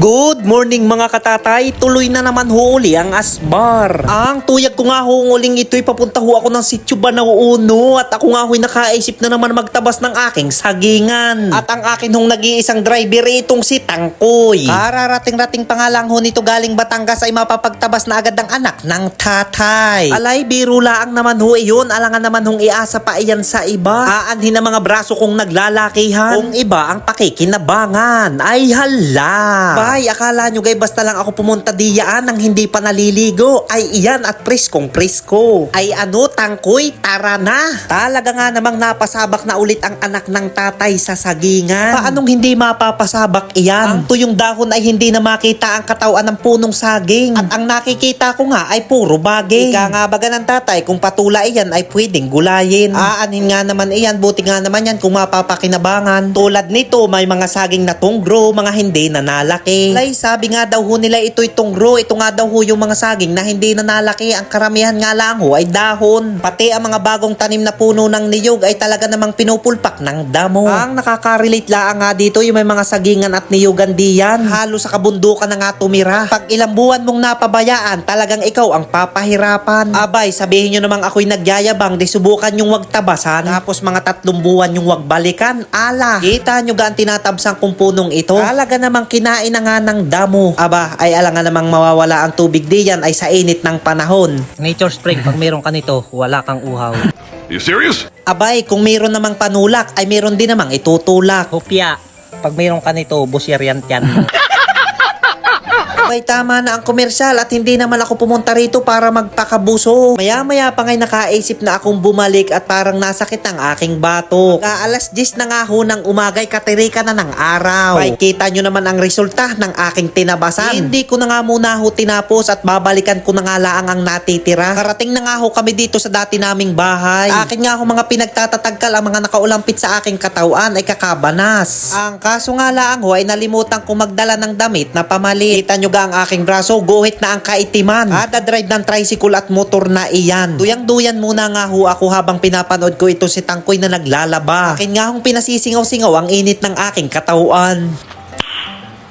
Good morning mga katatay, tuloy na naman ho uli ang asbar. Ang tuyag ko nga ho uling ito'y papunta ho ako ng sityo Banauno at ako nga ho'y nakaisip na naman magtabas ng aking sagingan. At ang akin hong nag-iisang driver itong si Tangkoy. Kararating-rating pa nga ho nito galing Batangas ay mapapagtabas na agad ang anak ng tatay. Alay, biro laang naman ho iyon, alangan naman hong iasa pa iyan sa iba. Aanhin ang mga braso kong naglalakihan. Kung iba ang pakikinabangan. Ay hala. Bay, akala nyo gay basta lang ako pumunta diyaan nang hindi pa naliligo. Ay iyan at priskong prisko. Ay ano, tangkoy, tara na. Talaga nga namang napasabak na ulit ang anak ng tatay sa sagingan. Paanong hindi mapapasabak iyan? Ang tuyong dahon ay hindi na makita ang katawan ng punong saging. At ang nakikita ko nga ay puro baging. Ika nga baga ng tatay, kung patula iyan ay pwedeng gulayin. Aanin nga naman iyan, buti nga naman yan kung mapapakinabangan. Tulad nito, may mga saging na tunggro, mga hindi na nalaki. Lay, sabi nga daw ho nila ito'y tunggro, ito nga daw ho yung mga saging na hindi na nalaki. Ang karamihan nga lang ho ay dahon. Pati ang mga bagong tanim na puno ng niyog ay talaga namang pinupulpak ng damo. Ang nakaka-relate lang nga dito yung may mga sagingan at niyugan diyan. Halo sa kabundukan na nga tumira. Pag ilang buwan mong napabayaan, talagang ikaw ang papahirapan. Abay, sabihin nyo namang ako'y nagyayabang, di subukan yung wag tabasan. Tapos mga tatlong buwan yung wag balikan. Ala, kita nyo ga ang tinatabsang kong punong ito? Talaga namang kinain na nga ng damo. Aba, ay alangan namang mawawala ang tubig diyan ay sa init ng panahon. Nature Spring, pag meron ka nito, wala kang uhaw. You serious? Abay, kung mayroon namang panulak, ay mayroon din namang itutulak. Hopya, pag meron ka nito, busyar yan tiyan. Abay, tama na ang komersyal at hindi naman ako pumunta rito para magpakabuso. Maya-maya pa nga'y nakaisip na akong bumalik at parang nasakit ang aking batok. Ka alas 10 na nga ho ng umagay katirika na ng araw. Ay, kita nyo naman ang resulta ng aking tinabasan. Hindi ko na nga muna ho tinapos at babalikan ko na nga laang ang natitira. Karating na nga ho kami dito sa dati naming bahay. Akin nga ho mga pinagtatatagkal ang mga nakaulampit sa aking katawan ay kakabanas. Ang kaso nga laang ho ay nalimutan ko magdala ng damit na pamali. Kita nyo ga ang aking braso, guhit na ang kaitiman. Kada drive ng tricycle at motor na iyan. Duyang-duyan muna nga ho ako habang pinapanood ko ito si Tangkoy na naglalaba. Akin nga hong pinasisingaw-singaw ang init ng aking katawan.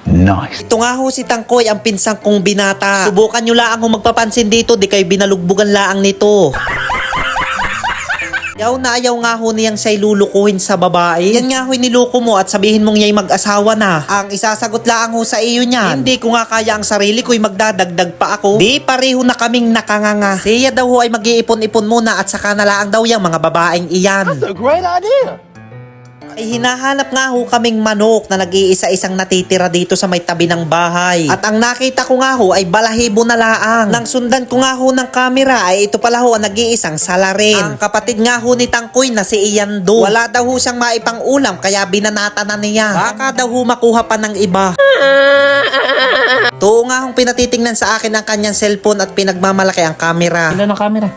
Nice. Ito nga ho si Tangkoy, ang pinsang kong binata. Subukan nyo laang ho magpapansin dito, di kayo binalugbugan laang nito. Yaw na ayaw nga ho niyang siya'y lulukuhin sa babae. Yan nga ho'y niluko mo at sabihin mong niya'y mag-asawa na. Ang isasagot lang ho sa iyo niyan. Hindi ko nga kaya ang sarili ko'y magdadagdag pa ako. Di pareho na kaming nakanganga. Siya daw ho ay mag-iipon-ipon muna at saka na lang daw yung mga babaeng iyan. A great idea. Ay hinahanap nga ho kaming manok na nag-iisa-isang natitira dito sa may tabi ng bahay. At ang nakita ko nga ho ay balahibo na laang. Nang sundan ko nga ho ng kamera ay ito pala ho ang nag-iisang salarin. Ang kapatid nga ho ni Tangkoy na si Ian Do. Wala daw ho siyang maipang ulam kaya binanata na niya. Baka daw ho makuha pa ng iba. Tuo nga hong pinatitingnan sa akin ang kanyang cellphone at pinagmamalaki ang kamera. Ilan ang camera?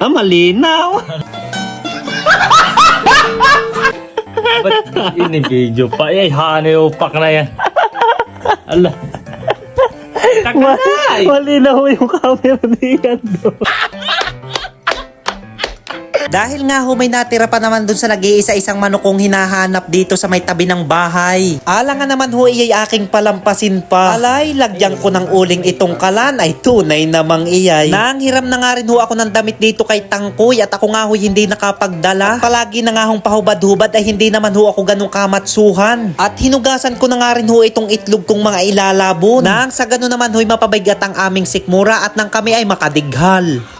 Ah, malinaw! Ba't ini-video pa? Eh, haneupak na yan. Ala. Taka na! Malinaw yung camera ni Gando. Dahil nga ho may natira pa naman dun sa nag-iisa-isang manokong hinahanap dito sa may tabi ng bahay. Ala nga naman ho iyay aking palampasin pa. Alay, lagyan ko ng uling itong kalan ay tunay namang iyay. Nanghiram na nga rin ho ako ng damit dito kay Tangkoy at ako nga ho hindi nakapagdala. At palagi na nga hong pahubad-hubad ay hindi naman ho ako ganong kamatsuhan. At hinugasan ko na nga rin ho itong itlog kong mga ilalabon. Nang sa gano'n naman ho'y mapabigat ang aming sikmura at nang kami ay makadighal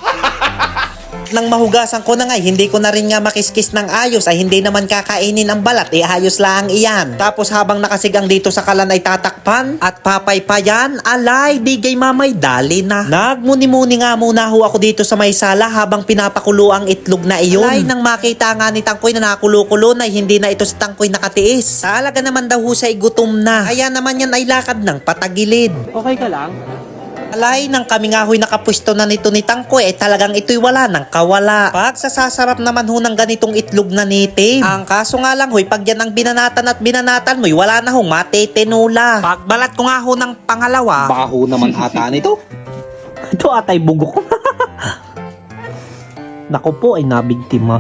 nang mahugasan ko na nga, hindi ko na rin nga makiskis ng ayos ay hindi naman kakainin ang balat, eh ayos lang iyan. Tapos habang nakasigang dito sa kalan ay tatakpan at papaypayan, alay, bigay mamay, dali na. Nagmuni-muni nga muna ho ako dito sa may sala habang pinapakulo ang itlog na iyon. Alay, nang makita nga ni Tangkoy na nakulo-kulo na hindi na ito si Tangkoy nakatiis. Talaga naman daw ho siya gutom na. Kaya naman yan ay lakad ng patagilid. Okay ka lang? Alay, nang kami nga ho'y nakapwesto na nito ni Tangkoy, eh talagang ito'y wala ng kawala. Pag sasasarap naman ho ng ganitong itlog na native. Ang kaso nga lang ho'y pag yan ang binanatan at binanatan mo'y wala na hong matetenula. Pagbalat ko nga ho ng pangalawa, Baho naman ata nito. Ito atay bugok. Naku po ay nabigtima.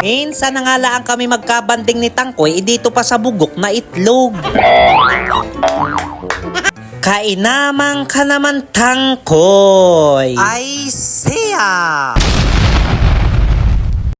Minsan na nga lang kami magkabanding ni Tangkoy, eh dito pa sa bugok na itlog. Kainamang ka naman, Tangkoy. Ay, siya.